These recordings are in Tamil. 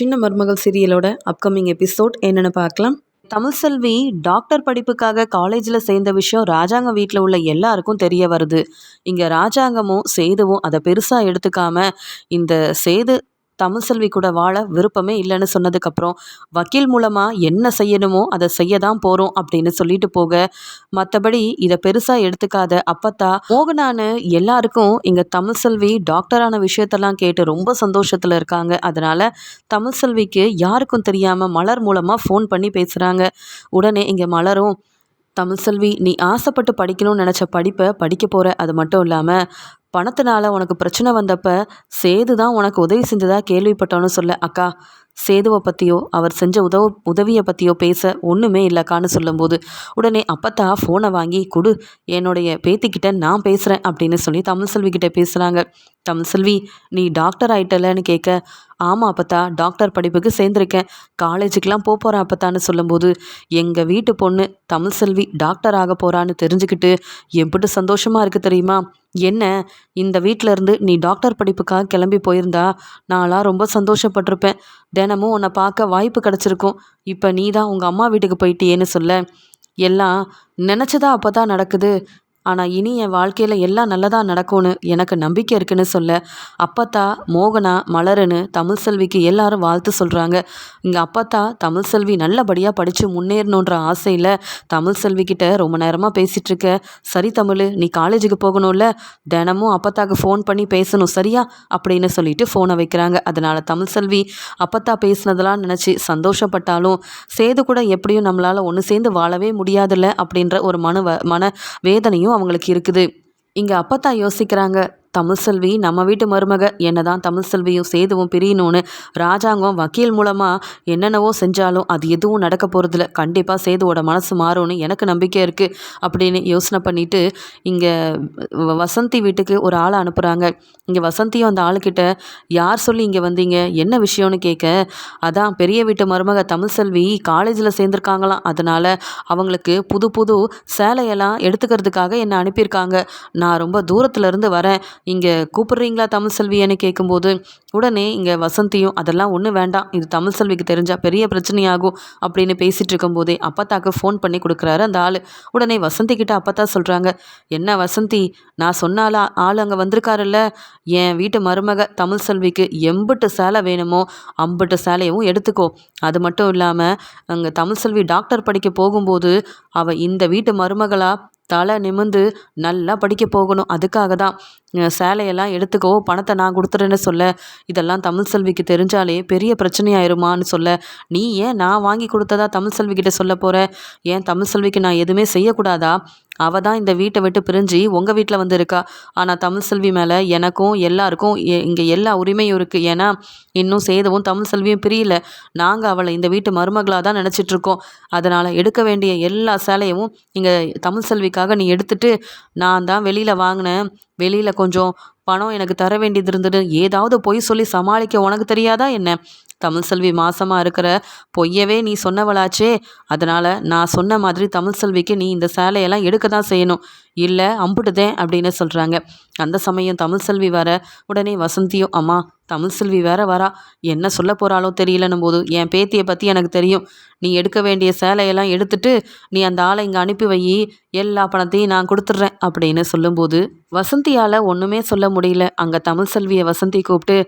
சின்ன மருமகள் சீரியலோட அப்கமிங் எபிசோட் என்னென்னு பார்க்கலாம். தமிழ் செல்வி டாக்டர் படிப்புக்காக காலேஜில் சேர்ந்த விஷயம் ராஜாங்க வீட்டில் உள்ள எல்லாருக்கும் தெரிய வருது. இங்கே ராஜாங்கமும் சேதுவும் அதை பெருசாக எடுத்துக்காம இந்த சேது தமிழ்செல்வி கூட வாழ விருப்பமே இல்லைன்னு சொன்னதுக்கப்புறம் வக்கீல் மூலமாக என்ன செய்யணுமோ அதை செய்ய தான் போகிறோம் அப்படின்னு சொல்லிட்டு போக மற்றபடி இதை பெருசாக எடுத்துக்காத அப்பத்தா மோகனானு எல்லாருக்கும் இங்கே தமிழ்செல்வி டாக்டரான விஷயத்தெல்லாம் கேட்டு ரொம்ப சந்தோஷத்தில் இருக்காங்க. அதனால் தமிழ்செல்விக்கு யாருக்கும் தெரியாமல் மலர் மூலமாக ஃபோன் பண்ணி பேசுகிறாங்க உடனே இங்கே மலரும் தமிழ் செல்வி நீ ஆசைப்பட்டு படிக்கணும்னு நினச்ச படிப்பை படிக்க போகிற அது மட்டும் இல்லாமல் பணத்தினால உனக்கு பிரச்சனை வந்தப்ப சேது தான் உனக்கு உதவி செஞ்சதாக கேள்விப்பட்டோன்னு சொல்ல அக்கா சேதுவை பற்றியோ அவர் செஞ்ச உதவ உதவியை பற்றியோ பேச ஒன்றுமே இல்லைக்கான்னு சொல்லும்போது உடனே அப்பத்தா ஃபோனை வாங்கி கொடு என்னுடைய பேத்திக்கிட்ட நான் பேசுகிறேன் அப்படின்னு சொல்லி தமிழ் செல்வி பேசுகிறாங்க தமிழ் செல்வி நீ டாக்டர் ஆயிட்டலன்னு கேட்க ஆமாம் அப்பத்தா டாக்டர் படிப்புக்கு சேர்ந்துருக்கேன். காலேஜுக்கெலாம் போக போகிறேன் அப்பத்தான்னு சொல்லும்போது எங்கள் வீட்டு பொண்ணு தமிழ் செல்வி டாக்டர் ஆக போகிறான்னு தெரிஞ்சுக்கிட்டு எப்படி சந்தோஷமாக இருக்குது தெரியுமா? என்ன இந்த வீட்டில் இருந்து நீ டாக்டர் படிப்புக்காக கிளம்பி போயிருந்தா நான்லாம் ரொம்ப சந்தோஷப்பட்டிருப்பேன். தினமும் உன்னை பார்க்க வாய்ப்பு கிடச்சிருக்கும். இப்போ நீ தான் உங்கள் அம்மா வீட்டுக்கு போயிட்டியேன்னு சொல்ல எல்லாம் நினச்சதா அப்போ தான் நடக்குது. ஆனால் இனி என் வாழ்க்கையில் எல்லாம் நல்லதாக நடக்கும்னு எனக்கு நம்பிக்கை இருக்குன்னு சொல்ல அப்பத்தா மோகனா மலருன்னு தமிழ் செல்விக்கு எல்லாரும் வாழ்த்து சொல்கிறாங்க இங்கே அப்பத்தா தமிழ் செல்வி நல்லபடியாக படித்து முன்னேறணுன்ற ஆசையில் தமிழ் செல்விக்கிட்ட ரொம்ப நேரமாக பேசிகிட்ருக்க சரி தமிழ் நீ காலேஜுக்கு போகணும்ல தினமும் அப்பத்தாக்கு ஃபோன் பண்ணி பேசணும் சரியா? அப்படின்னு சொல்லிட்டு ஃபோனை வைக்கிறாங்க. அதனால் தமிழ் செல்வி அப்பத்தா பேசினதெல்லாம் நினச்சி சந்தோஷப்பட்டாலும் சேது கூட எப்படியும் நம்மளால் ஒன்று சேர்ந்து வாழவே முடியாதுல்ல அப்படின்ற ஒரு மன மன வேதனையும் அவங்களுக்கு இருக்குது. இங்கே அப்பத்தா யோசிக்கிறாங்க. தமிழ்செல்வி நம்ம வீட்டு மருமக என்ன தான் தமிழ்செல்வியும் சேதுவும் பிரியணும்னு ராஜாங்கம் வக்கீல் மூலமாக என்னென்னவோ செஞ்சாலும் அது எதுவும் நடக்க போகிறதில்ல கண்டிப்பாக சேதுவோட மனசு மாறும்னு எனக்கு நம்பிக்கை இருக்குது அப்படின்னு யோசனை பண்ணிவிட்டு இங்கே வசந்தி வீட்டுக்கு ஒரு ஆளை அனுப்புகிறாங்க இங்கே வசந்தியும் அந்த ஆளுக்கிட்ட யார் சொல்லி இங்கே வந்தீங்க? என்ன விஷயம்னு கேட்க? அதான் பெரிய வீட்டு மருமக தமிழ்செல்வி காலேஜில் சேர்ந்துருக்காங்களாம். அதனால் அவங்களுக்கு புது புது சேலையெல்லாம் எடுத்துக்கிறதுக்காக என்னை அனுப்பியிருக்காங்க. நான் ரொம்ப தூரத்துலேருந்து வரேன். இங்கே கூப்பிட்றீங்களா தமிழ் செல்வியன்னு கேட்கும்போது உடனே இங்கே வசந்தியும் அதெல்லாம் ஒன்றும் வேண்டாம். இது தமிழ் செல்விக்கு தெரிஞ்சால் பெரிய பிரச்சனையாகும் அப்படின்னு பேசிகிட்டு இருக்கும்போதே அப்பத்தாக்கு ஃபோன் பண்ணி கொடுக்குறாரு அந்த ஆள். உடனே வசந்தி கிட்ட அப்பத்தா சொல்கிறாங்க என்ன வசந்தி நான் சொன்னால ஆள் அங்கே வந்திருக்காருல்ல. என் வீட்டு மருமக தமிழ் செல்விக்கு எம்பிட்டு சேலை வேணுமோ அம்பிட்டு சேலையும் எடுத்துக்கோ. அது மட்டும் இல்லாமல் அங்கே தமிழ் செல்வி டாக்டர் படிக்க போகும்போது அவள் இந்த வீட்டு மருமகளாக தலை நிமிந்து நல்லா படிக்க போகணும். அதுக்காக தான் சேலையெல்லாம் எடுத்துக்கோ பணத்தை நான் கொடுத்துறேன்னு சொல்ல இதெல்லாம் தமிழ் செல்விக்கு தெரிஞ்சாலே பெரிய பிரச்சனையாயிருமான்னு சொல்ல நீ ஏன் நான் வாங்கி கொடுத்ததா தமிழ் செல்விக்கிட்ட சொல்ல போகிற ஏன் தமிழ் செல்விக்கு நான் எதுவுமே செய்யக்கூடாதா? அவள் தான் இந்த வீட்டை விட்டு பிரிஞ்சு உங்கள் வீட்டில் வந்து இருக்கா ஆனால் தமிழ் செல்வி மேலே எனக்கும் எல்லாருக்கும் இங்கே எல்லா உரிமையும் இருக்குது ஏன்னா இன்னும் சேதவும் தமிழ் செல்வியும் பிரியல. நாங்கள் அவளை இந்த வீட்டு மருமகளாக தான் நினச்சிட்ருக்கோம் அதனால் எடுக்க வேண்டிய எல்லா சேலையும் இங்கே தமிழ் செல்விக்காக நீ எடுத்துட்டு நான் தான் வெளியில் வாங்கினேன். வெளியில் கொஞ்சம் பணம் எனக்கு தர வேண்டியது இருந்தது. ஏதாவது பொய் சொல்லி சமாளிக்க உனக்கு தெரியாதா என்ன? தமிழ் செல்வி மாசமாக இருக்கிற பொய்யவே நீ சொன்னவளாச்சே. அதனால் நான் சொன்ன மாதிரி தமிழ் செல்விக்கு நீ இந்த சேலையெல்லாம் எடுக்க தான் செய்யணும். இல்லை அம்புட்டுதேன் அப்படின்னு சொல்கிறாங்க அந்த சமயம் தமிழ் செல்வி வர உடனே வசந்தியும் அம்மா தமிழ் செல்வி வேற வரா. என்ன சொல்ல போகிறாளோ தெரியலன்னும் போது என் பேத்தியை பற்றி எனக்கு தெரியும். நீ எடுக்க வேண்டிய சேலையெல்லாம் எடுத்துட்டு நீ அந்த ஆளை இங்கே அனுப்பி வை. எல்லா பணத்தையும் நான் கொடுத்துட்றேன் அப்படின்னு சொல்லும்போது வசந்தியால் ஒன்றுமே சொல்ல முடியல. அங்கே தமிழ் செல்வியை வசந்தி கூப்பிட்டு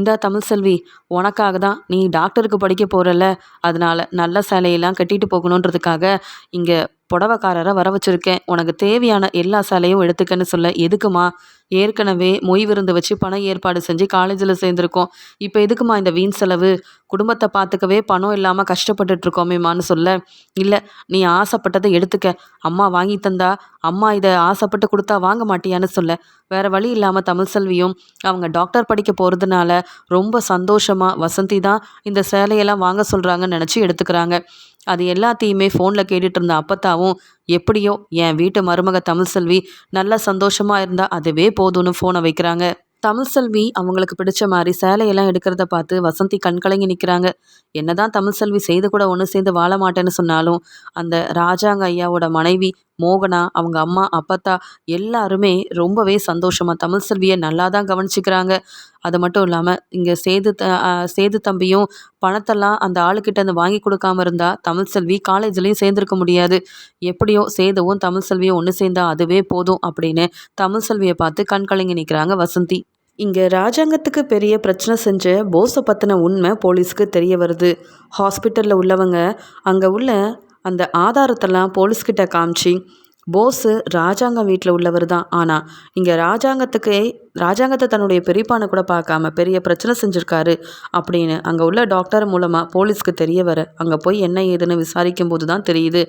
இந்த தமிழ் செல்வி உனக்காக தான் நீ டாக்டருக்கு படிக்க போகிறல அதனால் நல்ல சேலையெல்லாம் கட்டிட்டு போகணுன்றதுக்காக இங்கே புடவைக்காரரை வர வச்சுருக்கேன். உனக்கு தேவையான எல்லா சேலையும் எடுத்துக்கன்னு சொல்ல எதுக்குமா ஏற்கனவே மொய் விருந்து வச்சு பணம் ஏற்பாடு செஞ்சு காலேஜில் சேர்ந்துருக்கோம். இப்போ எதுக்குமா இந்த வீண் செலவு? குடும்பத்தை பார்த்துக்கவே பணம் இல்லாமல் கஷ்டப்பட்டுட்ருக்கோமேமான்னு சொல்ல. இல்லை நீ ஆசைப்பட்டதை எடுத்துக்க. அம்மா வாங்கி தந்தா அம்மா இதை ஆசைப்பட்டு கொடுத்தா வாங்க மாட்டியான்னு சொல்ல. வேறு வழி இல்லாமல் தமிழ் செல்வியும் அவங்க டாக்டர் படிக்க போகிறதுனால ரொம்ப சந்தோஷமாக வசந்தி தான் இந்த சேலையெல்லாம் வாங்க சொல்கிறாங்கன்னு நினச்சி எடுத்துக்கிறாங்க. அது எல்லாத்தையுமே ஃபோனில் கேட்டுட்டு இருந்த அப்பத்தாவும் எப்படியோ என் வீட்டு மருமக தமிழ் செல்வி நல்ல சந்தோஷமாக இருந்தால் அதுவே போதும்னு ஃபோனை வைக்கிறாங்க. தமிழ் செல்வி அவங்களுக்கு பிடிச்ச மாதிரி சேலையெல்லாம் எடுக்கிறத பார்த்து வசந்தி கண்கலங்கி நிற்கிறாங்க என்னதான் தமிழ் செல்வி செய்து கூட ஒன்று சேர்ந்து வாழ மாட்டேன்னு சொன்னாலும் அந்த ராஜாங்க ஐயாவோட மனைவி மோகனா அவங்க அம்மா அப்பத்தா எல்லாருமே ரொம்பவே சந்தோஷமாக தமிழ் செல்வியை நல்லா தான் கவனிச்சிக்கிறாங்க. அது மட்டும் இல்லாமல் இங்கே சேது த சேது தம்பியும் பணத்தெல்லாம் அந்த ஆளுக்கிட்ட அந்த வாங்கி கொடுக்காம இருந்தால் தமிழ் செல்வி காலேஜ்லேயும் சேர்ந்துருக்க முடியாது. எப்படியோ சேதுவும் தமிழ் செல்வியும் ஒன்று சேர்ந்தா அதுவே போதும் அப்படின்னு தமிழ் செல்வியை பார்த்து கண் கலங்கி நிற்கிறாங்க வசந்தி. இங்கே ராஜாங்கத்துக்கு பெரிய பிரச்சனை செஞ்ச போஸை பற்றின உண்மை போலீஸ்க்கு தெரிய வருது. ஹாஸ்பிட்டலில் உள்ளவங்க அங்கே உள்ள அந்த ஆதாரத்தெல்லாம் போலீஸ்கிட்ட காமிச்சு போஸு ராஜாங்கம் வீட்டில் உள்ளவர் தான். ஆனால் இங்கே ராஜாங்கத்துக்கு ராஜாங்கத்தை தன்னுடைய பெரியப்பானை கூட பார்க்காம பெரிய பிரச்சனை செஞ்சுருக்காரு அப்படின்னு அங்கே உள்ள டாக்டர் மூலமாக போலீஸ்க்கு தெரிய வர அங்கே போய் என்ன ஏதுன்னு விசாரிக்கும் போது தான் தெரியுது.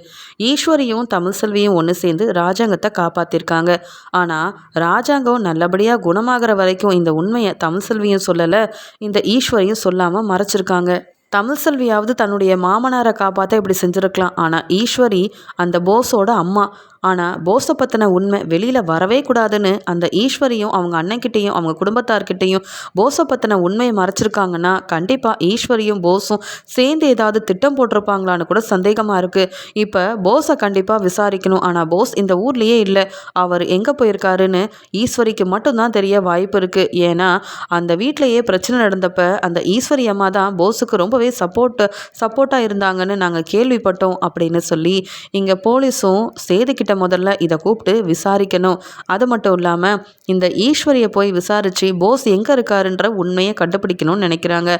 ஈஸ்வரியும் தமிழ் செல்வியும் ஒன்று சேர்ந்து ராஜாங்கத்தை காப்பாற்றிருக்காங்க ஆனால் ராஜாங்கம் நல்லபடியாக குணமாகிற வரைக்கும் இந்த உண்மையை தமிழ் செல்வியும் சொல்லலை இந்த ஈஸ்வரியும் சொல்லாமல் மறைச்சிருக்காங்க. தமிழ் செல்வியாவது தன்னுடைய மாமனாரை காப்பாற்ற இப்படி செஞ்சுருக்கலாம். ஆனால் ஈஸ்வரி அந்த போஸோட அம்மா ஆனால் போஸை பற்றின உண்மை வெளியில் வரவே கூடாதுன்னு அந்த ஈஸ்வரியும் அவங்க அண்ணன்கிட்டையும் அவங்க குடும்பத்தார்கிட்டையும் போஸை பற்றின உண்மையை மறைச்சிருக்காங்கன்னா கண்டிப்பாக ஈஸ்வரியும் போஸும் சேர்ந்து ஏதாவது திட்டம் போட்டிருப்பாங்களான்னு கூட சந்தேகமாக இருக்குது இப்போ போஸை கண்டிப்பாக விசாரிக்கணும். ஆனால் போஸ் இந்த ஊர்லேயே இல்லை. அவர் எங்கே போயிருக்காருன்னு ஈஸ்வரிக்கு மட்டும்தான் தெரிய வாய்ப்பு இருக்குது ஏன்னா அந்த வீட்டிலையே பிரச்சனை நடந்தப்ப அந்த ஈஸ்வரி அம்மா தான் போஸுக்கு ரொம்பவே சப்போர்ட் சப்போர்ட்டாக இருந்தாங்கன்னு நாங்கள் கேள்விப்பட்டோம் அப்படின்னு சொல்லி இங்கே போலீஸும் சேதுக்கிட்ட கிட்ட முதல்ல இதை கூப்பிட்டு விசாரிக்கணும். அது மட்டும் இல்லாமல் இந்த ஈஸ்வரியை போய் விசாரித்து போஸ் எங்கே இருக்காருன்ற உண்மையை கண்டுபிடிக்கணும்னு நினைக்கிறாங்க.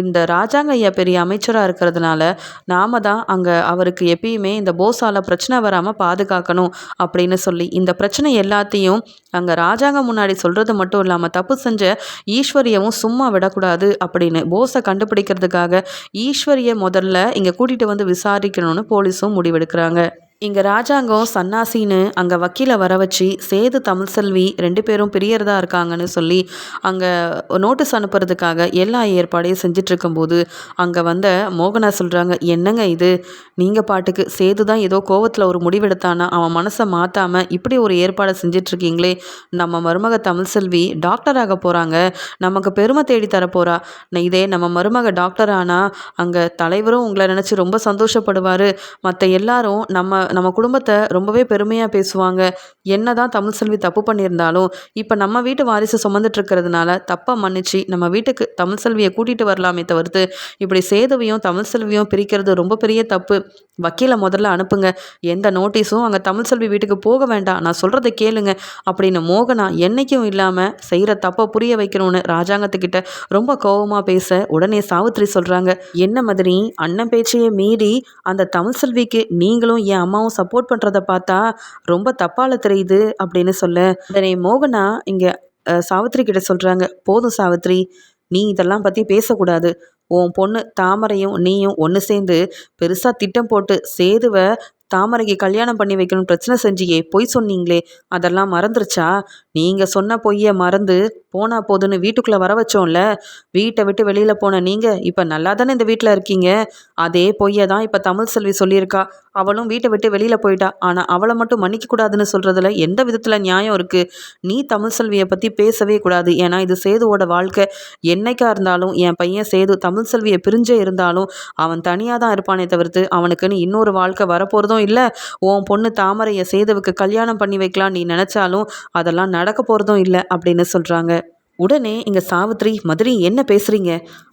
இந்த ராஜாங்க ஐயா பெரிய அமைச்சராக இருக்கிறதுனால நாம தான் அங்கே அவருக்கு எப்பயுமே இந்த போஸால் பிரச்சனை வராமல் பாதுகாக்கணும் அப்படின்னு சொல்லி இந்த பிரச்சனை எல்லாத்தையும் அங்கே ராஜாங்க முன்னாடி சொல்கிறது மட்டும் இல்லாமல் தப்பு செஞ்ச ஈஸ்வரியவும் சும்மா விடக்கூடாது அப்படின்னு போஸை கண்டுபிடிக்கிறதுக்காக ஈஸ்வரியை முதல்ல இங்கே கூட்டிகிட்டு வந்து விசாரிக்கணும்னு போலீஸும் முடிவெடுக்கிறாங்க. இங்கே ராஜாங்கம் சன்னாசின்னு அங்கே வக்கீலை வர வச்சு சேது தமிழ்செல்வி ரெண்டு பேரும் பிரியறதா இருக்காங்கன்னு சொல்லி அங்கே நோட்டீஸ் அனுப்புறதுக்காக எல்லா ஏற்பாடையும் செஞ்சிட்ருக்கும்போது அங்கே வந்த மோகனா சொல்கிறாங்க என்னங்க இது? நீங்கள் பாட்டுக்கு சேது தான் ஏதோ கோவத்தில் ஒரு முடிவெடுத்தானா அவன் மனசை மாற்றாமல் இப்படி ஒரு ஏற்பாடை செஞ்சிட்ருக்கீங்களே? நம்ம மருமக தமிழ் செல்வி டாக்டராக போகிறாங்க நமக்கு பெருமை தேடி தரப்போகிறா இதே நம்ம மருமக டாக்டர் ஆனால் அங்கே தலைவரும் உங்களை நினச்சி ரொம்ப சந்தோஷப்படுவார். மற்ற எல்லாரும் நம்ம நம்ம குடும்பத்தை ரொம்பவே பெருமையாக பேசுவாங்க. என்ன தான் தமிழ் செல்வி தப்பு பண்ணியிருந்தாலும் இப்போ நம்ம வீட்டு வாரிசு சுமந்துட்டுருக்கிறதுனால தப்பை மன்னிச்சு நம்ம வீட்டுக்கு தமிழ் செல்வியை கூட்டிகிட்டு வரலாமே தவிர்த்து இப்படி சேதுவையும் தமிழ் செல்வியும் பிரிக்கிறது ரொம்ப பெரிய தப்பு. வக்கீலை முதல்ல அனுப்புங்க. எந்த நோட்டீஸும் அங்கே தமிழ் செல்வி வீட்டுக்கு போக வேண்டாம். நான் சொல்கிறத கேளுங்க. அப்படின்னு மோகனா என்னைக்கும் இல்லாமல் செய்கிற தப்பை புரிய வைக்கணும்னு ராஜாங்கத்துக்கிட்ட ரொம்ப கோபமாக பேச உடனே சாவித்ரி சொல்கிறாங்க என்ன மாதிரி? அண்ணன் பேச்சையே மீறி அந்த தமிழ் செல்விக்கு நீங்களும் என் அம்மா அம்மாவும் சப்போர்ட் பண்ணுறத பார்த்தா ரொம்ப தப்பால தெரியுது அப்படின்னு சொல்ல. உடனே மோகனா இங்கே சாவித்ரி கிட்ட சொல்கிறாங்க போதும் சாவித்ரி நீ இதெல்லாம் பற்றி பேசக்கூடாது. உன் பொண்ணு தாமரையும் நீயும் ஒன்று சேர்ந்து பெருசாக திட்டம் போட்டு சேதுவை தாமரைக்கு கல்யாணம் பண்ணி வைக்கணும் பிரச்சனை செஞ்சியே பொய் சொன்னீங்களே அதெல்லாம் மறந்துருச்சா? நீங்கள் சொன்ன பொய்யை மறந்து போனா போதுன்னு வீட்டுக்குள்ளே வர வச்சோம்ல வீட்டை விட்டு வெளியில் போன நீங்கள் இப்போ நல்லா தானே இந்த வீட்டில் இருக்கீங்க? அதே பொய்யை தான் இப்போ தமிழ் செல்வி சொல்லியிருக்கா அவளும் வீட்டை விட்டு வெளியில் போயிட்டா. ஆனால் அவளை மட்டும் மன்னிக்கக்கூடாதுன்னு சொல்கிறதுல எந்த விதத்தில் நியாயம் இருக்குது நீ தமிழ் செல்வியை பற்றி பேசவே கூடாது. ஏன்னா இது சேதுவோட வாழ்க்கை. என்னைக்கா இருந்தாலும் என் பையன் சேது தமிழ் செல்வியை பிரிஞ்சே இருந்தாலும் அவன் தனியாக தான் இருப்பானே தவிர்த்து அவனுக்குன்னு இன்னொரு வாழ்க்கை வரப்போகிறதும் இல்லை. உன் பொண்ணு தாமரையை சேதுவுக்கு கல்யாணம் பண்ணி வைக்கலாம் நீ நினச்சாலும் அதெல்லாம் நடக்க போகிறதும் இல்லை அப்படின்னு சொல்கிறாங்க உடனே இங்கே சாவித்ரி மதுரை என்ன பேசுகிறீங்க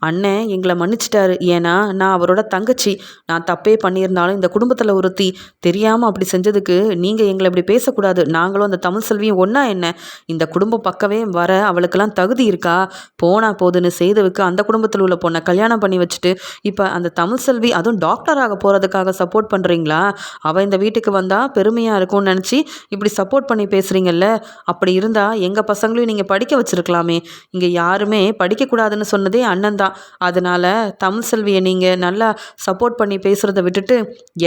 அண்ணன் எங்களை மன்னிச்சிட்டாரு. ஏன்னா நான் அவரோட தங்கச்சி. நான் தப்பே பண்ணியிருந்தாலும் இந்த குடும்பத்தில் ஒருத்தி. தெரியாமல் அப்படி செஞ்சதுக்கு நீங்கள் எங்களை இப்படி பேசக்கூடாது. நாங்களும் அந்த தமிழ் செல்வியும் ஒன்றா என்ன? இந்த குடும்பம் பக்கவே வர அவளுக்கெல்லாம் தகுதி இருக்கா? போனா போதுன்னு செய்தவுக்கு அந்த குடும்பத்தில் உள்ள பொண்ணை கல்யாணம் பண்ணி வச்சுட்டு இப்போ அந்த தமிழ் செல்வி அதுவும் டாக்டராக போகிறதுக்காக சப்போர்ட் பண்ணுறீங்களா அவள் இந்த வீட்டுக்கு வந்தால் பெருமையாக இருக்கும்னு நினச்சி இப்படி சப்போர்ட் பண்ணி பேசுகிறீங்கல்ல அப்படி இருந்தால் எங்கள் பசங்களையும் நீங்கள் படிக்க வச்சுருக்கலாம். இங்கே யாருமே படிக்கக்கூடாதுன்னு சொன்னதே அண்ணன் தான். அதனால் தமிழ் செல்வியை நீங்கள் நல்லா சப்போர்ட் பண்ணி பேசுகிறத விட்டுட்டு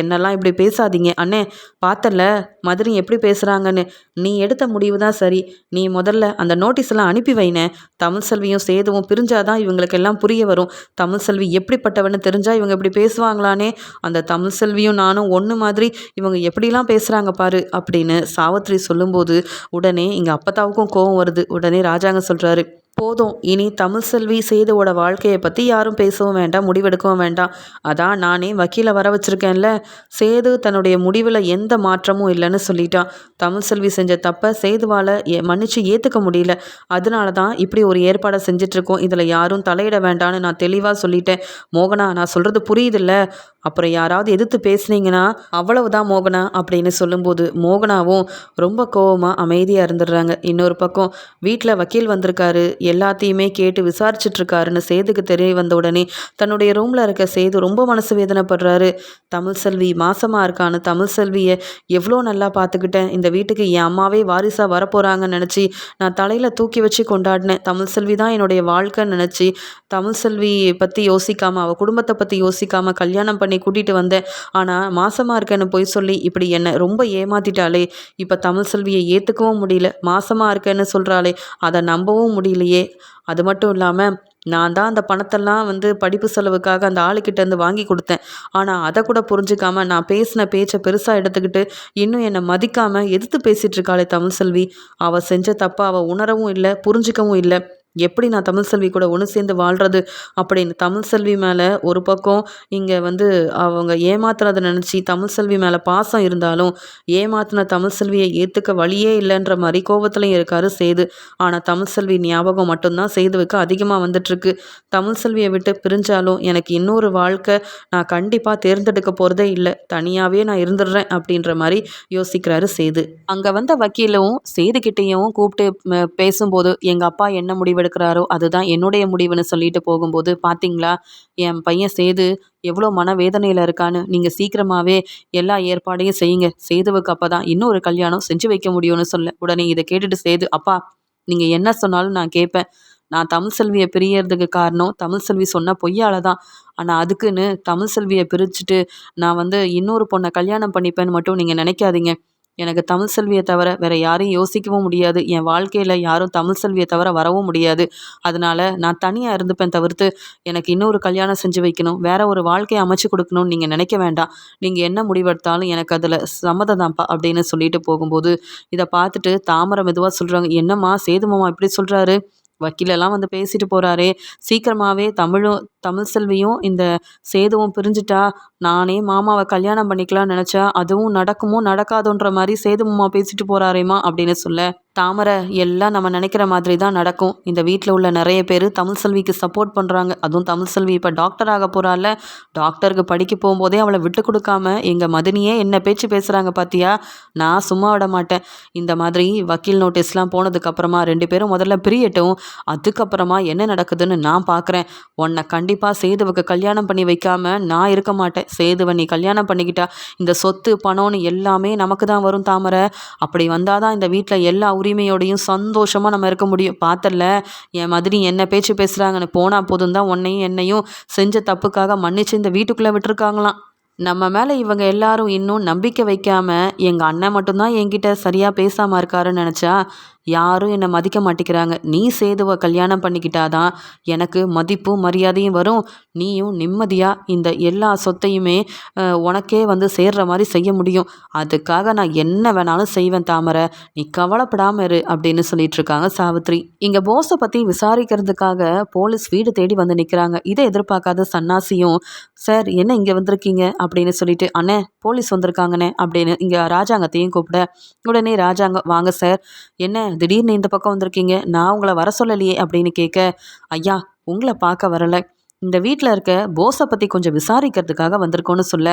என்னெல்லாம் இப்படி பேசாதீங்க. அண்ணே பார்த்தல மதுரை எப்படி பேசுகிறாங்கன்னு நீ எடுத்த முடிவு தான் சரி. நீ முதல்ல அந்த நோட்டீஸ் எல்லாம் அனுப்பி வைன. தமிழ் செல்வியும் சேதுவும் பிரிஞ்சாதான் இவங்களுக்கு எல்லாம் புரிய வரும். தமிழ் செல்வி எப்படிப்பட்டவன்னு தெரிஞ்சால் இவங்க இப்படி பேசுவாங்களானே. அந்த தமிழ் செல்வியும் நானும் ஒன்று மாதிரி இவங்க எப்படிலாம் பேசுகிறாங்க பாரு அப்படின்னு சாவித்ரி சொல்லும்போது உடனே இங்கே அப்பத்தாவுக்கும் கோவம் வருது. உடனே ராஜாங்க சொல்கிறாரு போதும். இனி தமிழ் செல்வி சேதுவோட வாழ்க்கையை பற்றி யாரும் பேசவும் வேண்டாம் முடிவெடுக்கவும் வேண்டாம். அதான் நானே வக்கீலை வர வச்சுருக்கேன்ல. சேது தன்னுடைய முடிவில் எந்த மாற்றமும் இல்லைன்னு சொல்லிட்டான் தமிழ் செல்வி செஞ்ச தப்பை சேதுவால் ஏ மன்னிச்சு ஏற்றுக்க முடியல. அதனால தான் இப்படி ஒரு ஏற்பாடை செஞ்சிட்ருக்கோம். இதில் யாரும் தலையிட வேண்டாம்னு நான் தெளிவாக சொல்லிட்டேன். மோகனா நான் சொல்கிறது புரியுதில்ல? அப்புறம் யாராவது எதிர்த்து பேசுனீங்கன்னா அவ்வளவுதான் மோகனா அப்படின்னு சொல்லும்போது மோகனாவும் ரொம்ப கோவமாக அமைதியாக இருந்துடுறாங்க. இன்னொரு பக்கம் வீட்டில் வக்கீல் வந்திருக்காரு. எல்லாத்தையுமே கேட்டு விசாரிச்சிட்ருக்காருன்னு சேதுக்கு தெரிய வந்த உடனே தன்னுடைய ரூமில் இருக்க சேது ரொம்ப மனசு வேதனைப்படுறாரு. தமிழ் செல்வி மாசமாக இருக்கான்னு தமிழ் செல்வியை எவ்வளோ நல்லா பார்த்துக்கிட்டேன். இந்த வீட்டுக்கு என் அம்மாவே வாரிசாக வரப்போகிறாங்கன்னு நினச்சி நான் தலையில் தூக்கி வச்சு கொண்டாடினேன். தமிழ் செல்வி தான் என்னுடைய வாழ்க்கைன்னு நினச்சி தமிழ் செல்வி பற்றி யோசிக்காமல் அவள் குடும்பத்தை பற்றி யோசிக்காமல் கல்யாணம் பண்ணி கூட்டிகிட்டு வந்தேன். ஆனால் மாசமாக இருக்கேன்னு போய் சொல்லி இப்படி என்னை ரொம்ப ஏமாத்திட்டாளே. இப்போ தமிழ் செல்வியை ஏற்றுக்கவும் முடியல. மாசமாக இருக்கேன்னு சொல்கிறாளே அதை நம்பவும் முடியலையே. அது மட்டும் இல்லாமல் நான் தான் அந்த பணத்தெல்லாம் வந்து படிப்பு செலவுக்காக அந்த ஆளுக்கிட்டேருந்து வாங்கி கொடுத்தேன். ஆனால் அதை கூட புரிஞ்சுக்காம நான் பேசின பேச்சை பெருசாக எடுத்துக்கிட்டு இன்னும் என்னை மதிக்காமல் எதிர்த்து பேசிகிட்டு இருக்காளே தமிழ் செல்வி. அவள் செஞ்ச தப்பை அவள் உணரவும் இல்லை புரிஞ்சிக்கவும் இல்லை. எப்படி நான் தமிழ் செல்வி கூட ஒன்று சேர்ந்து வாழ்கிறது அப்படின்னு தமிழ் செல்வி மேலே ஒரு பக்கம் இங்கே வந்து அவங்க ஏமாத்துறத நினச்சி தமிழ் செல்வி மேலே பாசம் இருந்தாலும் ஏமாத்தின தமிழ் செல்வியை ஏற்றுக்க வழியே இல்லைன்ற மாதிரி கோபத்துலையும் இருக்காரு சேது. ஆனால் தமிழ் செல்வி ஞாபகம் மட்டும்தான் சேதுவுக்கு அதிகமாக வந்துட்டுருக்கு. தமிழ் செல்வியை விட்டு பிரிஞ்சாலும் எனக்கு இன்னொரு வாழ்க்கை நான் கண்டிப்பாக தேர்ந்தெடுக்க போகிறதே இல்லை. தனியாகவே நான் இருந்துடுறேன் அப்படின்ற மாதிரி யோசிக்கிறாரு சேது. அங்கே வந்த வக்கீலும் சேதுக்கிட்டேயும் கூப்பிட்டு பேசும்போது எங்கள் அப்பா என்ன முடிவு முடிவெடுக்கிறாரோ அதுதான் என்னுடைய முடிவுன்னு சொல்லிட்டு போகும்போது பார்த்தீங்களா என் பையன் சேது எவ்வளோ மனவேதனையில் இருக்கான்னு நீங்கள் சீக்கிரமாகவே எல்லா ஏற்பாடையும் செய்யுங்க. சேதுவுக்கு அப்போ தான் இன்னொரு கல்யாணம் செஞ்சு வைக்க முடியும்னு சொல்ல. உடனே இதை கேட்டுட்டு சேது அப்பா நீங்கள் என்ன சொன்னாலும் நான் கேட்பேன். நான் தமிழ் செல்வியை பிரியறதுக்கு காரணம் தமிழ் செல்வி சொன்ன பொய்யால தான். ஆனால் அதுக்குன்னு தமிழ் செல்வியை பிரிச்சுட்டு நான் வந்து இன்னொரு பொண்ணை கல்யாணம் பண்ணிப்பேன்னு மட்டும் நீங்கள் நினைக்காதீங்க. எனக்கு தமிழ் செல்வியை தவிர வேற யாரையும் யோசிக்கவும் முடியாது. என் வாழ்க்கையில் யாரும் தமிழ் செல்வியை தவிர வரவும் முடியாது. அதனால நான் தனியாக இருந்துப்பேன் தவிர்த்து எனக்கு இன்னொரு கல்யாணம் செஞ்சு வைக்கணும். வேற ஒரு வாழ்க்கையை அமைச்சு கொடுக்கணும்னு நீங்கள் நினைக்க வேண்டாம். நீங்கள் என்ன முடிவெடுத்தாலும் எனக்கு அதில் சம்மதம் தான்ப்பா அப்படின்னு சொல்லிட்டு போகும்போது இதை பார்த்துட்டு தாமரை மெதுவாக சொல்கிறாங்க என்னம்மா சேதுமாமா இப்படி சொல்கிறாரு வக்கீலெல்லாம் வந்து பேசிட்டு போகிறாரே சீக்கிரமாகவே தமிழும் தமிழ் செல்வியும் இந்த சேதுவும் பிரிஞ்சுட்டா நானே மாமாவை கல்யாணம் பண்ணிக்கலாம்னு நினச்சா அதுவும் நடக்குமோ நடக்காதுன்ற மாதிரி சேது மாமா பேசிட்டு போகிறாரேம்மா அப்படின்னு சொல்ல. தாமரை எல்லாம் நம்ம நினைக்கிற மாதிரி தான் நடக்கும். இந்த வீட்டில் உள்ள நிறைய பேர் தமிழ் செல்விக்கு சப்போர்ட் பண்ணுறாங்க அதுவும் தமிழ் செல்வி இப்போ டாக்டர் ஆக போகிறாள் டாக்டருக்கு படிக்க போகும்போதே அவளை விட்டு கொடுக்காம எங்கள் மதினியே என்ன பேச்சு பேசுகிறாங்க பார்த்தியா நான் சும்மா விட மாட்டேன். இந்த மாதிரி வக்கீல் நோட்டீஸ்லாம் போனதுக்கப்புறமா ரெண்டு பேரும் முதல்ல பிரியட்டும். அதுக்கப்புறமா என்ன நடக்குதுன்னு நான் பார்க்குறேன் உன்னை கண்டிப்பாக சேதுவுக்கு கல்யாணம் பண்ணி வைக்காம நான் இருக்க மாட்டேன். சேதுவை நீ கல்யாணம் பண்ணிக்கிட்டா இந்த சொத்து பணம்னு எல்லாமே நமக்கு தான் வரும் தாமரை. அப்படி வந்தால் தான் இந்த வீட்டில் எல்லா உரிமையோடையும் சந்தோஷமாக நம்ம இருக்க முடியும். பார்த்தல என் மாதிரி என்ன பேச்சு பேசுகிறாங்கன்னு போனால் போதும் தான் உன்னையும் என்னையும் செஞ்ச தப்புக்காக மன்னிச்சு இந்த வீட்டுக்குள்ளே விட்டுருக்காங்களாம். நம்ம மேலே இவங்க எல்லாரும் இன்னும் நம்பிக்கை வைக்காமல் எங்கள் அண்ணன் மட்டும்தான் என்கிட்ட சரியாக பேசாமல் இருக்காருன்னு நினச்சா யாரும் என்னை மதிக்க மாட்டேங்கிறாங்க. நீ சேதுவை கல்யாணம் பண்ணிக்கிட்டாதான் எனக்கு மதிப்பும் மரியாதையும் வரும். நீயும் நிம்மதியாக இந்த எல்லா சொத்தையுமே உனக்கே வந்து சேர்ற மாதிரி செய்ய முடியும். அதுக்காக நான் என்ன வேணாலும் செய்வேன் தாமரை. நீ கவலைப்படாமல் இரு அப்படின்னு சொல்லிட்டு இருக்காங்க சாவித்ரி. இங்கே போஸை பற்றி விசாரிக்கிறதுக்காக போலீஸ் வீடு தேடி வந்து நிற்கிறாங்க இதை எதிர்பார்க்காத சன்னாசியும் சார் என்ன இங்கே வந்திருக்கீங்க? அப்படின்னு சொல்லிட்டு அண்ணே போலீஸ் வந்திருக்காங்கண்ணே அப்படின்னு இங்கே ராஜாங்கத்தையும் கூப்பிட உடனே ராஜாங்க வாங்க சார். என்ன திடீர்னு இந்த பக்கம் வந்திருக்கீங்க நான் உங்களை வர சொல்லலையே அப்படின்னு கேட்க ஐயா உங்களை பார்க்க வரலை. இந்த வீட்டில் இருக்க போஸை பற்றி கொஞ்சம் விசாரிக்கிறதுக்காக வந்திருக்கோன்னு சொல்ல.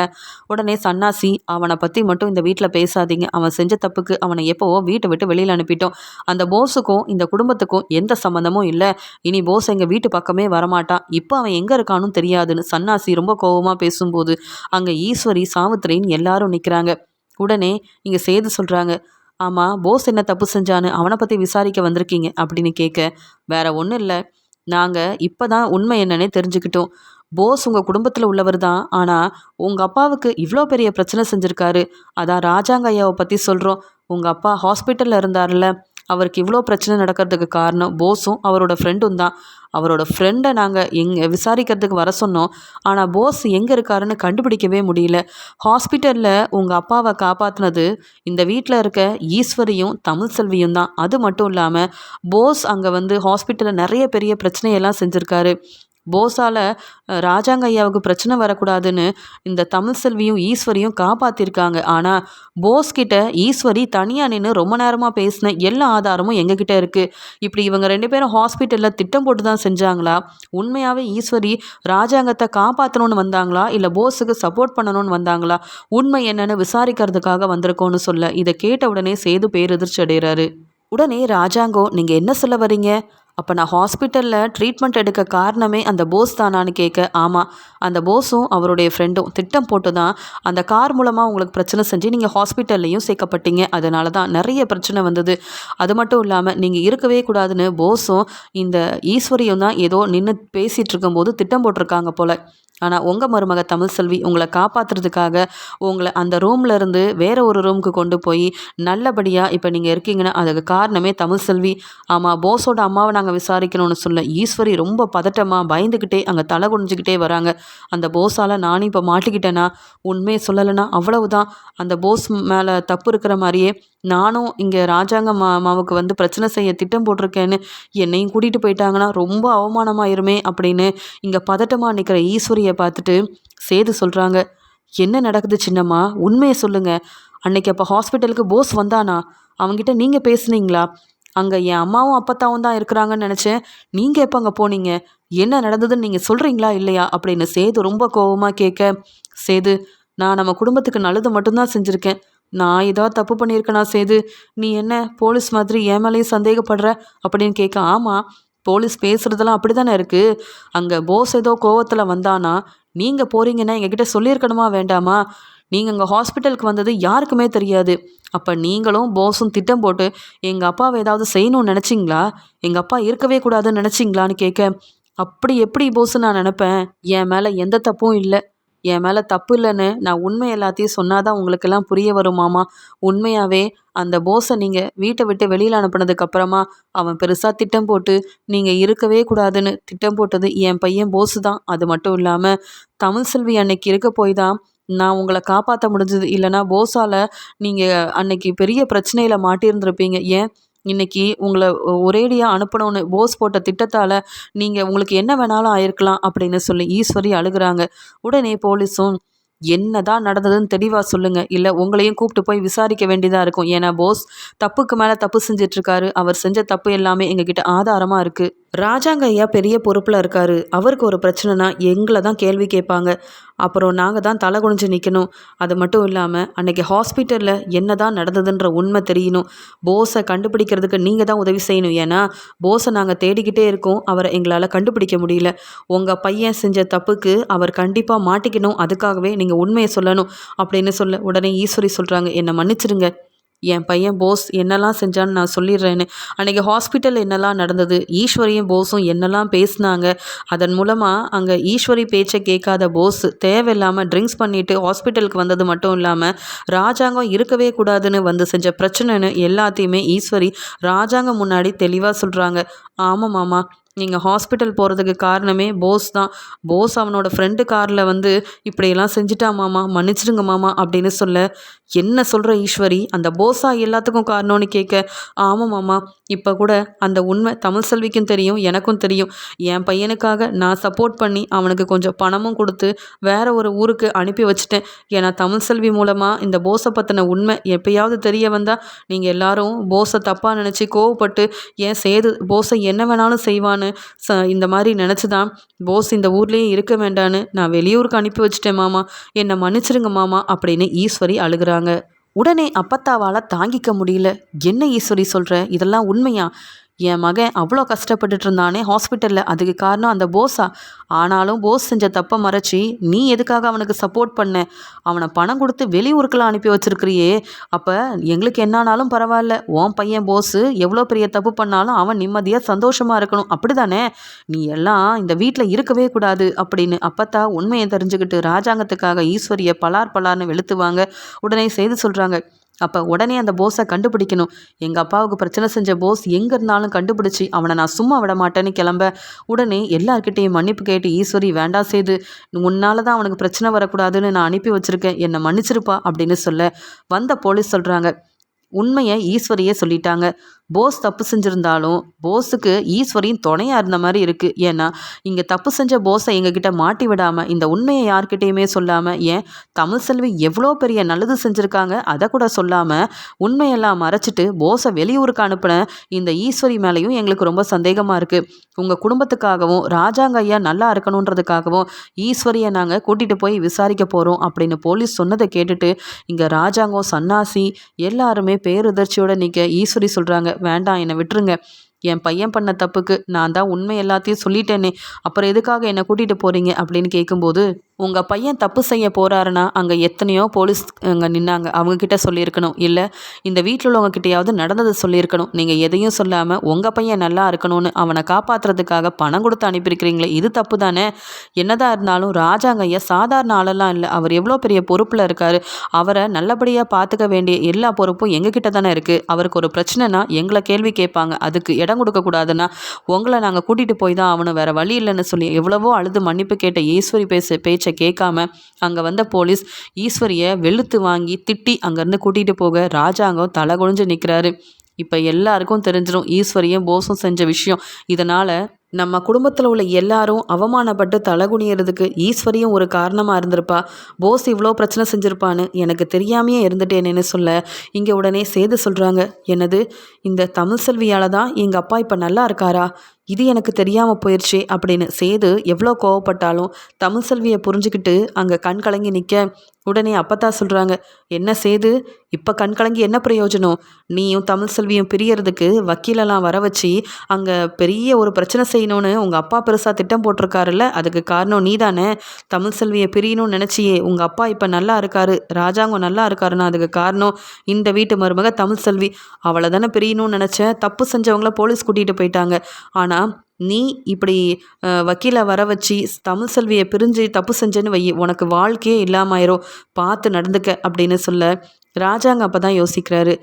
உடனே சன்னாசி அவனை பற்றி மட்டும் இந்த வீட்டில் பேசாதீங்க. அவன் செஞ்ச தப்புக்கு அவனை எப்போவோ வீட்டை விட்டு வெளியில் அனுப்பிட்டோம். அந்த போஸுக்கும் இந்த குடும்பத்துக்கும் எந்த சம்மந்தமும் இல்லை. இனி போஸ் எங்கள் வீட்டு பக்கமே வரமாட்டான் இப்போ அவன் எங்கே இருக்கானும் தெரியாதுன்னு சன்னாசி ரொம்ப கோபமாக பேசும்போது அங்கே ஈஸ்வரி சாவித்திரின்னு எல்லாரும் நிற்கிறாங்க உடனே இங்கே சேது சொல்கிறாங்க ஆமாம் போஸ் என்ன தப்பு செஞ்சான்னு அவனை பற்றி விசாரிக்க வந்திருக்கீங்க அப்படின்னு கேட்க வேற ஒன்றும் இல்லை. நாங்கள் இப்போ தான் உண்மை என்னன்னே தெரிஞ்சுக்கிட்டோம். போஸ் உங்கள் குடும்பத்தில் உள்ளவர் தான். ஆனால் உங்கள் அப்பாவுக்கு இவ்வளோ பெரிய பிரச்சனை செஞ்சுருக்காரு. அதான் ராஜாங்க ஐயாவை பற்றி சொல்கிறோம் உங்கள் அப்பா ஹாஸ்பிட்டலில் இருந்தார்ல அவருக்கு இவ்வளோ பிரச்சனை நடக்கிறதுக்கு காரணம் போஸும் அவரோட ஃப்ரெண்டும் தான். அவரோட ஃப்ரெண்டை நாங்கள் எங்கே விசாரிக்கிறதுக்கு வர சொன்னோம். ஆனால் போஸ் எங்கே இருக்காருன்னு கண்டுபிடிக்கவே முடியல. ஹாஸ்பிட்டலில் உங்கள் அப்பாவை காப்பாற்றினது இந்த வீட்டில் இருக்க ஈஸ்வரியும் தமிழ் செல்வியும் தான். அது மட்டும் இல்லாமல் போஸ் அங்கே வந்து ஹாஸ்பிட்டலில் நிறைய பெரிய பிரச்சனையெல்லாம் செஞ்சுருக்காரு. போஸால் ராஜாங்க ஐயாவுக்கு பிரச்சனை வரக்கூடாதுன்னு இந்த தமிழ் செல்வியும் ஈஸ்வரியும் காப்பாற்றிருக்காங்க ஆனால் போஸ்கிட்ட ஈஸ்வரி தனியாக நின்று ரொம்ப நேரமாக பேசின எல்லா ஆதாரமும் எங்ககிட்ட இருக்குது இப்படி இவங்க ரெண்டு பேரும் ஹாஸ்பிட்டலில் திட்டம் போட்டு தான் செஞ்சாங்களா? உண்மையாகவே ஈஸ்வரி ராஜாங்கத்தை காப்பாற்றணும்னு வந்தாங்களா? இல்லை போஸுக்கு சப்போர்ட் பண்ணணும்னு வந்தாங்களா? உண்மை என்னன்னு விசாரிக்கிறதுக்காக வந்திருக்கோன்னு சொல்ல இதை கேட்ட உடனே சேது பேரெதிர்ச்சி அடைகிறாரு உடனே ராஜாங்கோ நீங்கள் என்ன சொல்ல வரீங்க? அப்போ நான் ஹாஸ்பிட்டலில் ட்ரீட்மெண்ட் எடுக்க காரணமே அந்த போஸ் தானான்னு கேட்க ஆமாம் அந்த போஸும் அவருடைய ஃப்ரெண்டும் திட்டம் போட்டு தான் அந்த கார் மூலமாக உங்களுக்கு பிரச்சனை செஞ்சு நீங்கள் ஹாஸ்பிட்டல்லையும் சேர்க்கப்பட்டீங்க. அதனால தான் நிறைய பிரச்சனை வந்தது. அது மட்டும் இல்லாமல் நீங்கள் இருக்கவே கூடாதுன்னு போஸும் இந்த ஈஸ்வரியும் தான் ஏதோ நின்று பேசிகிட்டு இருக்கும்போது திட்டம் போட்டிருக்காங்க போல். ஆனால் உங்கள் மருமக தமிழ் செல்வி உங்களை காப்பாற்றுறதுக்காக உங்களை அந்த ரூமில் இருந்து வேறு ஒரு ரூமுக்கு கொண்டு போய் நல்லபடியாக இப்போ நீங்கள் இருக்கீங்கன்னா அதுக்கு காரணமே தமிழ் செல்வி. ஆமாம் போஸோட அம்மாவை நாங்கள் விசாரிக்கணும்னு சொல்ல ஈஸ்வரி ரொம்ப பதட்டமாக பயந்துக்கிட்டே அங்கே தலை குனிஞ்சிக்கிட்டே வராங்க. அந்த போஸால் நானும் இப்போ மாட்டிக்கிட்டேன்னா உண்மையை சொல்லலைன்னா அவ்வளவுதான். அந்த போஸ் மேலே தப்பு இருக்கிற மாதிரியே நானும் இங்கே ராஜாங்க மாமாவுக்கு வந்து பிரச்சனை செய்ய திட்டம் போட்டிருக்கேன்னு என்னையும் கூட்டிகிட்டு போயிட்டாங்கன்னா ரொம்ப அவமானமாயிருமே அப்படின்னு இங்கே பதட்டமாக நிற்கிற ஈஸ்வரியை பார்த்துட்டு சேது சொல்கிறாங்க என்ன நடக்குது சின்னம்மா? உண்மையை சொல்லுங்கள் அன்னைக்கு அப்போ ஹாஸ்பிட்டலுக்கு போஸ் வந்தானா? அவங்ககிட்ட நீங்கள் பேசுனீங்களா? அங்கே என் அம்மாவும் அப்பத்தாவும் தான் இருக்கிறாங்கன்னு நினச்சேன். நீங்கள் எப்போ அங்கே போனீங்க? என்ன நடந்ததுன்னு நீங்கள் சொல்கிறீங்களா இல்லையா? அப்படின்னு சேது ரொம்ப கோபமாக கேட்க சேது நான் நம்ம குடும்பத்துக்கு நல்லது மட்டும்தான் செஞ்சுருக்கேன். நான் ஏதாவது தப்பு பண்ணியிருக்கேனா சேது? நீ என்ன போலீஸ் மாதிரி என் மேலேயும் சந்தேகப்படுற? அப்படின்னு கேட்க ஆமாம் போலீஸ் பேசுகிறதெல்லாம் அப்படி தானே இருக்குது அங்கே போஸ் ஏதோ கோவத்தில் வந்தானா நீங்கள் போகிறீங்கன்னா எங்ககிட்ட சொல்லியிருக்கணுமா வேண்டாமா? நீங்கள் அங்கே ஹாஸ்பிட்டலுக்கு வந்தது யாருக்குமே தெரியாது. அப்போ நீங்களும் போஸும் திட்டம் போட்டு எங்கள் அப்பாவை ஏதாவது செய்யணும்னு நினச்சிங்களா? எங்கள் அப்பா இருக்கவே கூடாதுன்னு நினச்சிங்களான்னு கேட்க அப்படி எப்படி போஸு நான் நினப்பேன்? என் மேலே எந்த தப்பும் இல்லை. என் மேலே தப்பு இல்லைன்னு நான் உண்மை எல்லாத்தையும் சொன்னாதான் உங்களுக்கெல்லாம் புரிய வருமாமா உண்மையாகவே அந்த போஸை நீங்கள் வீட்டை விட்டு வெளியில் அனுப்புனதுக்கப்புறமா அவன் பெருசாக திட்டம் போட்டு நீங்கள் இருக்கவே கூடாதுன்னு. திட்டம் போட்டது என் பையன் போஸு தான். அது மட்டும் இல்லாமல் தமிழ் செல்வி அன்னைக்கு இருக்க போய் தான் நான் உங்களை காப்பாற்ற முடிஞ்சது இல்லைனா போஸால் நீங்கள் அன்னைக்கு பெரிய பிரச்சனையில் மாட்டியிருந்திருப்பீங்க. ஏன்? இன்னைக்கு உங்களை ஒரேடியாக அனுப்பணும்னு போஸ் போட்ட திட்டத்தால் நீங்கள் உங்களுக்கு என்ன வேணாலும் ஆயிருக்கலாம் அப்படின்னு சொல்லி ஈஸ்வரி அழுகுறாங்க. உடனே போலீஸும் என்ன தான் நடந்ததுன்னு தெளிவாக சொல்லுங்கள் இல்லை உங்களையும் கூப்பிட்டு போய் விசாரிக்க வேண்டியதாக இருக்கும். ஏன்னா போஸ் தப்புக்கு மேலே தப்பு செஞ்சிட்ருக்காரு. அவர் செஞ்ச தப்பு எல்லாமே எங்ககிட்ட ஆதாரமாக இருக்குது ராஜாங்க ஐயா பெரிய பொறுப்பில் இருக்காரு. அவருக்கு ஒரு பிரச்சனைனா எங்களை தான் கேள்வி கேட்பாங்க. அப்புறம் நாங்கள் தான் தலை குனிஞ்சு நிற்கணும் அது மட்டும் இல்லாமல் அன்றைக்கி ஹாஸ்பிட்டலில் என்ன தான் நடந்ததுன்ற உண்மை தெரியணும். போஸை கண்டுபிடிக்கிறதுக்கு நீங்கள் தான் உதவி செய்யணும். ஏன்னா போஸை நாங்கள் தேடிக்கிட்டே இருக்கோம். அவரை எங்களால் கண்டுபிடிக்க முடியல. உங்கள் பையன் செஞ்ச தப்புக்கு அவர் கண்டிப்பாக மாட்டிக்கணும். அதுக்காகவே நீங்கள் உண்மையை சொல்லணும் அப்படின்னு சொல்ல உடனே ஈஸ்வரி சொல்கிறாங்க என்னை மன்னிச்சிடுங்க. என் பையன் போஸ் என்னெல்லாம் செஞ்சான்னு நான் சொல்லிடுறேன்னு. அன்றைக்கி ஹாஸ்பிட்டல் என்னெல்லாம் நடந்தது ஈஸ்வரியும் போஸும் என்னெல்லாம் பேசினாங்க அதன் மூலமாக அங்கே ஈஸ்வரி பேச்சை கேட்காத போஸ் தேவையில்லாமல் ட்ரிங்க்ஸ் பண்ணிவிட்டு ஹாஸ்பிட்டலுக்கு வந்தது மட்டும் இல்லாமல் ராஜாங்கம் இருக்கவே கூடாதுன்னு வந்து செஞ்ச பிரச்சனைன்னு எல்லாத்தையுமே ஈஸ்வரி ராஜாங்கம் முன்னாடி தெளிவாக சொல்கிறாங்க ஆமாம் மாமா நீங்கள் ஹாஸ்பிட்டல் போகிறதுக்கு காரணமே போஸ் தான். போஸ் அவனோட ஃப்ரெண்டு காரில் வந்து இப்படியெல்லாம் செஞ்சுட்டா மாமா மன்னிச்சிடுங்க மாமா அப்படின்னு சொல்ல என்ன சொல்கிற ஈஸ்வரி? அந்த போஸா எல்லாத்துக்கும் காரணம்னு கேட்க ஆமாம் மாமா இப்போ கூட அந்த உண்மை தமிழ் செல்விக்கும் தெரியும் எனக்கும் தெரியும். என் பையனுக்காக நான் சப்போர்ட் பண்ணி அவனுக்கு கொஞ்சம் பணமும் கொடுத்து வேற ஒரு ஊருக்கு அனுப்பி வச்சுட்டேன். ஏன்னா தமிழ் செல்வி மூலமாக இந்த போஸை பற்றின உண்மை எப்பயாவது தெரிய வந்தால் நீங்கள் எல்லாரும் போஸை தப்பாக நினச்சி கோவப்பட்டு ஏன் சேது போஸை என்ன வேணாலும் செய்வான்னு ச இந்த மாதிரி நினச்சி தான் போஸ் இந்த ஊர்லேயே இருக்க வேண்டான்னு நான் வெளியூருக்கு அனுப்பி வச்சிட்டேன் மாமா. என்னை மன்னிச்சிருங்க மாமா அப்படின்னு ஈஸ்வரி அழுகிறாங்க. உடனே அப்பத்தாவால் தாங்கிக்க முடியல. என்ன ஈஸ்வரி சொல்கிற இதெல்லாம் உண்மையா? என் மகன் அவ்வளோ கஷ்டப்பட்டுட்டு இருந்தானே ஹாஸ்பிட்டலில். அதுக்கு காரணம் அந்த போஸா? ஆனாலும் போஸ் செஞ்ச தப்பை மறைச்சி நீ எதுக்காக அவனுக்கு சப்போர்ட் பண்ண? அவனை பணம் கொடுத்து வெளியூருக்கெல்லாம் அனுப்பி வச்சிருக்கிறியே. அப்போ எங்களுக்கு என்னானாலும் பரவாயில்ல. உன் பையன் போஸு எவ்வளோ பெரிய தப்பு பண்ணாலும் அவன் நிம்மதியாக சந்தோஷமாக இருக்கணும். அப்படி தானே நீ எல்லாம் இந்த வீட்டில் இருக்கவே கூடாது அப்படின்னு அப்பத்தா உண்மையை தெரிஞ்சுக்கிட்டு ராஜாங்கத்துக்காக ஈஸ்வரியை பலார் பலார்னு வெளுத்துவாங்க. உடனே செய்து சொல்கிறாங்க அப்போ உடனே அந்த போஸை கண்டுபிடிக்கணும். எங்கள் அப்பாவுக்கு பிரச்சனை செஞ்ச போஸ் எங்கே இருந்தாலும் கண்டுபிடிச்சி அவனை நான் சும்மா விட மாட்டேன்னு கிளம்ப. உடனே எல்லார்கிட்டையும் மன்னிப்பு கேட்டு ஈஸ்வரி வேண்டாம் செய்து உன்னால தான் அவனுக்கு பிரச்சனை வரக்கூடாதுன்னு நான் அனுப்பி வச்சுருக்கேன். என்னை மன்னிச்சிருப்பா அப்படின்னு சொல்ல வந்த போலீஸ் சொல்கிறாங்க உண்மையை ஈஸ்வரியே சொல்லிட்டாங்க. போஸ் தப்பு செஞ்சுருந்தாலும் போஸுக்கு ஈஸ்வரியும் துணையாக இருந்த மாதிரி இருக்குது ஏன்னா இங்கே தப்பு செஞ்ச போஸை எங்ககிட்ட மாட்டி விடாமல் இந்த உண்மையை யார்கிட்டையுமே சொல்லாமல் ஏன் தமிழ் செல்வி எவ்வளோ பெரிய நல்லது செஞ்சுருக்காங்க அதை கூட சொல்லாமல் உண்மையெல்லாம் மறைச்சிட்டு போஸை வெளியூருக்கு அனுப்பின இந்த ஈஸ்வரி மேலேயும் எங்களுக்கு ரொம்ப சந்தேகமாக இருக்குது உங்கள் குடும்பத்துக்காகவும் ராஜாங்க ஐயா நல்லா இருக்கணுன்றதுக்காகவும் ஈஸ்வரியை நாங்கள் கூட்டிகிட்டு போய் விசாரிக்க போகிறோம் அப்படின்னு போலீஸ் சொன்னதை கேட்டுட்டு இங்கே ராஜாங்கம் சன்னாசி எல்லாருமே பேருதர்ச்சியோட நிற்க ஈஸ்வரி சொல்கிறாங்க வேண்டாம் என்னை விட்டுருங்க. என் பையன் பண்ண தப்புக்கு நான் தான் உண்மை எல்லாத்தையும் சொல்லிட்டேனே. அப்புறம் எதுக்காக என்னை கூட்டிகிட்டு போகிறீங்க அப்படின்னு கேட்கும்போது உங்கள் பையன் தப்பு செய்ய போகிறாருன்னா அங்கே எத்தனையோ போலீஸ் அங்கே நின்னாங்க. அவங்கக்கிட்ட சொல்லியிருக்கணும். இல்லை இந்த வீட்டில் உள்ளவங்க கிட்டேயாவது நடந்ததை சொல்லியிருக்கணும். நீங்கள் எதையும் சொல்லாமல் உங்கள் பையன் நல்லா இருக்கணும்னு அவனை காப்பாற்றுறதுக்காக பணம் கொடுத்து அனுப்பியிருக்கிறீங்களே இது தப்பு தானே? என்னதான் இருந்தாலும் ராஜாங்க ஐயா சாதாரண ஆளெல்லாம் இல்லை. அவர் எவ்வளோ பெரிய பொறுப்பில் இருக்கார். அவரை நல்லபடியாக பார்த்துக்க வேண்டிய எல்லா பொறுப்பும் எங்ககிட்ட தானே இருக்குது அவருக்கு ஒரு பிரச்சனைனா எங்களை கேள்வி கேட்பாங்க. அதுக்கு இடம் கொடுக்கக்கூடாதுன்னா உங்களை நாங்கள் கூட்டிகிட்டு போய் தான் அவனு வேறு வழி இல்லைன்னு சொல்லி எவ்வளவோ அழுது மன்னிப்பு கேட்ட ஈஸ்வரி பேச பேச்சை கேட்காம அங்கே வந்த போலீஸ் ஈஸ்வரியை வெளுத்து வாங்கி திட்டி அங்கேருந்து கூட்டிகிட்டு போக ராஜாங்கம் தலை குனிஞ்சு நிற்கிறாரு இப்போ எல்லாருக்கும் தெரிஞ்சிடும் ஈஸ்வரியும் போஸும் செஞ்ச விஷயம். இதனால் நம்ம குடும்பத்தில் உள்ள எல்லாரும் அவமானப்பட்டு தலகுனியறதுக்கு ஈஸ்வரியும் ஒரு காரணமாக இருந்திருப்பா. போஸ் இவ்வளோ பிரச்சனை செஞ்சுருப்பான்னு எனக்கு தெரியாமையே இருந்துட்டேனேன்னு சொல்ல இங்கே உடனே சேது சொல்கிறாங்க என்னது? இந்த தமிழ் செல்வியால் தான் எங்கள் அப்பா இப்போ நல்லா இருக்காரா? இது எனக்கு தெரியாமல் போயிடுச்சே அப்படின்னு சேது எவ்வளோ கோவப்பட்டாலும் தமிழ் செல்வியை புரிஞ்சுக்கிட்டு அங்கே கண் கலங்கி நிற்க உடனே அப்பத்தா சொல்கிறாங்க என்ன சேது? இப்போ கண் கலங்கி என்ன பிரயோஜனம்? நீயும் தமிழ் செல்வியும் பிரியறதுக்கு வக்கீலெல்லாம் வர வச்சு அங்கே பெரிய ஒரு பிரச்சனை செய்யணும்னு உங்கள் அப்பா பெருசாக திட்டம் போட்டிருக்காருல்ல அதுக்கு காரணம் நீ தானே தமிழ் செல்வியை பிரியணும்னு நினச்சியே உங்கள் அப்பா இப்போ நல்லா இருக்காரு ராஜாங்கம் நல்லா இருக்காருன்னா அதுக்கு காரணம் இந்த வீட்டு மருமக தமிழ் செல்வி. அவளை தானே பிரியணும்னு நினச்சேன் தப்பு செஞ்சவங்கள போலீஸ் கூட்டிகிட்டு போயிட்டாங்க. ஆனால் நீ இப்படி வக்கீலை வர வச்சு தமிழ் செல்வியை பிரிஞ்சு தப்பு செஞ்சேன்னு வை உனக்கு வாழ்க்கையே இல்லாமாயிரும் பார்த்து நடந்துக்க அப்படின்னு சொல்ல ராஜாங்க அப்போ தான் யோசிக்கிறாரு.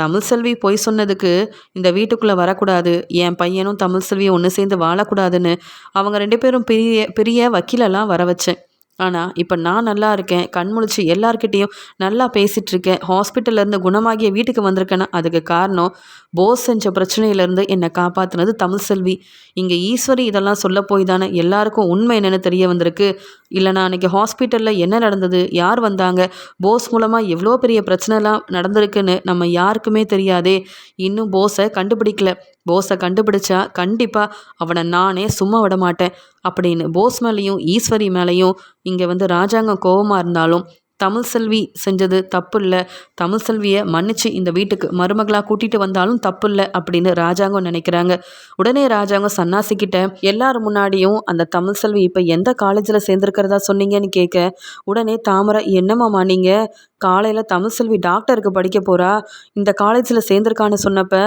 தமிழ் செல்வி பொய் சொன்னதுக்கு இந்த வீட்டுக்குள்ளே வரக்கூடாது என் பையனும் தமிழ் செல்வியும் ஒன்று சேர்ந்து வாழக்கூடாதுன்னு அவங்க ரெண்டு பேரும் பெரிய பெரிய வக்கீலெல்லாம் வர வச்சேன். ஆனால் இப்போ நான் நல்லா இருக்கேன் கண் முழிச்சு எல்லார்கிட்டேயும் நல்லா பேசிகிட்ருக்கேன் ஹாஸ்பிட்டல்லேருந்து குணமாகிய வீட்டுக்கு வந்திருக்கேன்னா அதுக்கு காரணம் போஸ் செஞ்ச பிரச்சனையிலேருந்து என்னை காப்பாற்றினது தமிழ் செல்வி. இங்கே ஈஸ்வரி இதெல்லாம் சொல்ல போய் தானே எல்லாருக்கும் உண்மை என்னென்னு தெரிய வந்திருக்கு. இல்லைனா அன்றைக்கி ஹாஸ்பிட்டலில் என்ன நடந்தது யார் வந்தாங்க போஸ் மூலமாக எவ்வளோ பெரிய பிரச்சனைலாம் நடந்திருக்குன்னு நம்ம யாருக்குமே தெரியாதே. இன்னும் போஸை கண்டுபிடிக்கல. போஸை கண்டுபிடிச்சா கண்டிப்பாக அவனை நானே சும்மா விட மாட்டேன் அப்படின்னு போஸ் மேலேயும் ஈஸ்வரி மேலேயும் இங்கே வந்து ராஜாங்கம் கோபமாக இருந்தாலும் தமிழ் செல்வி செஞ்சது தப்பு இல்லை தமிழ் செல்வியை மன்னிச்சு இந்த வீட்டுக்கு மருமகளாக கூட்டிகிட்டு வந்தாலும் தப்பு இல்லை அப்படின்னு ராஜாங்கம் நினைக்கிறாங்க. உடனே ராஜாங்கம் சன்னாசிக்கிட்ட எல்லாரும் முன்னாடியும் அந்த தமிழ் செல்வி இப்போ எந்த காலேஜில் சேர்ந்துருக்கிறதா சொன்னீங்கன்னு கேட்க உடனே தாமரை என்னம்மாம்மா நீங்கள் காலையில் தமிழ் செல்வி டாக்டருக்கு படிக்க போகிறா இந்த காலேஜில் சேர்ந்துருக்கான்னு சொன்னப்போ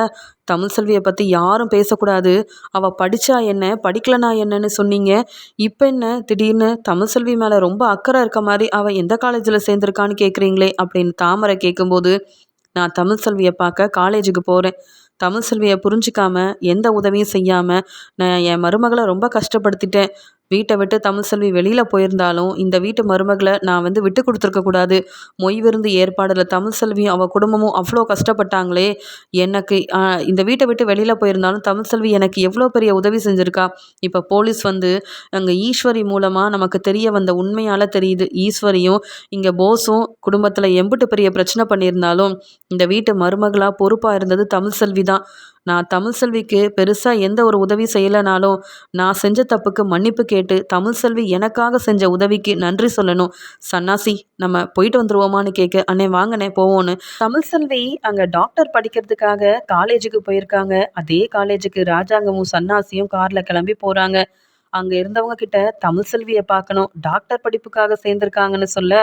தமிழ் செல்வியை பற்றி யாரும் பேசக்கூடாது. அவள் படித்தா என்ன படிக்கலனா என்னன்னு சொன்னீங்க. இப்போ என்ன? திடீர்னு தமிழ் செல்வி மேலே ரொம்ப அக்கறை இருக்க மாதிரி அவள் எந்த காலேஜில் சேர்ந்துருக்கான்னு கேட்குறீங்களே அப்படின்னு தாமரை கேட்கும்போது நான் தமிழ் செல்வியை பார்க்க காலேஜுக்கு போகிறேன் தமிழ் செல்வியை புரிஞ்சிக்காம எந்த உதவியும் செய்யாமல் நான் என் மருமகளை ரொம்ப கஷ்டப்படுத்திட்டேன். வீட்டை விட்டு தமிழ் செல்வி வெளியில் போயிருந்தாலும் இந்த வீட்டு மருமகளை நான் வந்து விட்டு கொடுத்துருக்க கூடாது. மொய் விருந்து ஏற்பாடில் தமிழ் செல்வியும் அவள் குடும்பமும் அவ்வளோ கஷ்டப்பட்டாங்களே எனக்கு இந்த வீட்டை விட்டு வெளியில் போயிருந்தாலும் தமிழ் செல்வி எனக்கு எவ்வளோ பெரிய உதவி செஞ்சுருக்கா? இப்போ போலீஸ் வந்து அங்கே ஈஸ்வரி மூலமாக நமக்கு தெரிய வந்த உண்மையால் தெரியுது. ஈஸ்வரியும் இங்கே போஸும் குடும்பத்தில் எம்பிட்டு பெரிய பிரச்சனை பண்ணியிருந்தாலும் இந்த வீட்டு மருமகளாக பொறுப்பாக இருந்தது தமிழ் செல்வி தான். நான் தமிழ் செல்விக்கு பெருசாக எந்த ஒரு உதவி செய்யலைனாலும் நான் செஞ்ச தப்புக்கு மன்னிப்பு கேட்டு தமிழ் செல்வி எனக்காக செஞ்ச உதவிக்கு நன்றி சொல்லணும். சன்னாசி நம்ம போயிட்டு வந்துருவோமான்னு கேட்க அண்ணே வாங்கண்ணே போவோன்னு தமிழ் செல்வி அங்கே டாக்டர் படிக்கிறதுக்காக காலேஜுக்கு போயிருக்காங்க. அதே காலேஜுக்கு ராஜாங்கமும் சன்னாசியும் காரில் கிளம்பி போகிறாங்க அங்கே இருந்தவங்க கிட்ட தமிழ் செல்வியை பார்க்கணும். டாக்டர் படிப்புக்காக சேர்ந்துருக்காங்கன்னு சொல்ல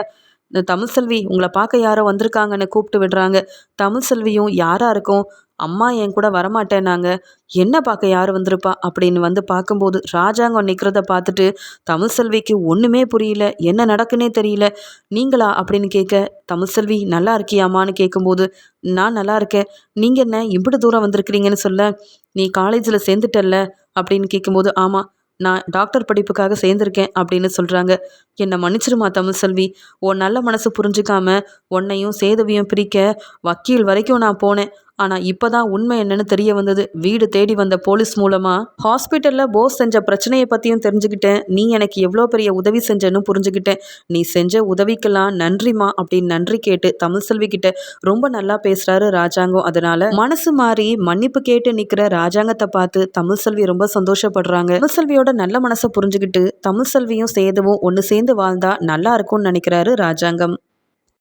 இந்த தமிழ்செல்வி உங்களை பார்க்க யாரோ வந்திருக்காங்கன்னு கூப்பிட்டு விடுறாங்க. தமிழ்செல்வியும் யாராக இருக்கும்? அம்மா என் கூட வரமாட்டேனாங்க என்ன பார்க்க யார் வந்திருப்பா? அப்படின்னு வந்து பார்க்கும்போது ராஜாங்கம் நிற்கிறத பார்த்துட்டு தமிழ்செல்விக்கு ஒன்றுமே புரியல. என்ன நடக்குன்னே தெரியல. நீங்களா? அப்படின்னு கேட்க தமிழ்செல்வி நல்லா இருக்கியாமான்னு கேட்கும்போது நான் நல்லா இருக்கேன். நீங்கள் என்ன இப்படி தூரம் வந்திருக்கிறீங்கன்னு சொல்ல நீ காலேஜில் சேர்ந்துட்டல்ல? அப்படின்னு கேட்கும்போது ஆமாம் நான் டாக்டர் படிப்புக்காக சேர்ந்துருக்கேன் அப்படின்னு சொல்கிறாங்க என்னை மன்னிச்சிருமா தமிழ்செல்வி உன் நல்ல மனசு புரிஞ்சுக்காம உன்னையும் சேதுவையும் பிரிக்க வக்கீல் வரைக்கும் நான் போனேன். ஆனால் இப்போ தான் உண்மை என்னன்னு தெரிய வந்தது. வீடு தேடி வந்த போலீஸ் மூலமாக ஹாஸ்பிட்டலில் போஸ் செஞ்ச பிரச்சனையை பற்றியும் தெரிஞ்சுக்கிட்டேன். நீ எனக்கு எவ்வளோ பெரிய உதவி செஞ்சேன்னு புரிஞ்சுக்கிட்டேன். நீ செஞ்ச உதவிக்கெல்லாம் நன்றிமா அப்படின்னு நன்றி கேட்டு தமிழ் செல்வி கிட்ட ரொம்ப நல்லா பேசுகிறாரு ராஜாங்கம். அதனால மனசு மாறி மன்னிப்பு கேட்டு நிற்கிற ராஜாங்கத்தை பார்த்து தமிழ் செல்வி ரொம்ப சந்தோஷப்படுறாங்க. தமிழ் செல்வியோட நல்ல மனசை புரிஞ்சுக்கிட்டு தமிழ் செல்வியும் சேதுவும் ஒன்று சேர்ந்து வாழ்ந்தா நல்லா இருக்கும்னு நினைக்கிறாரு ராஜாங்கம்.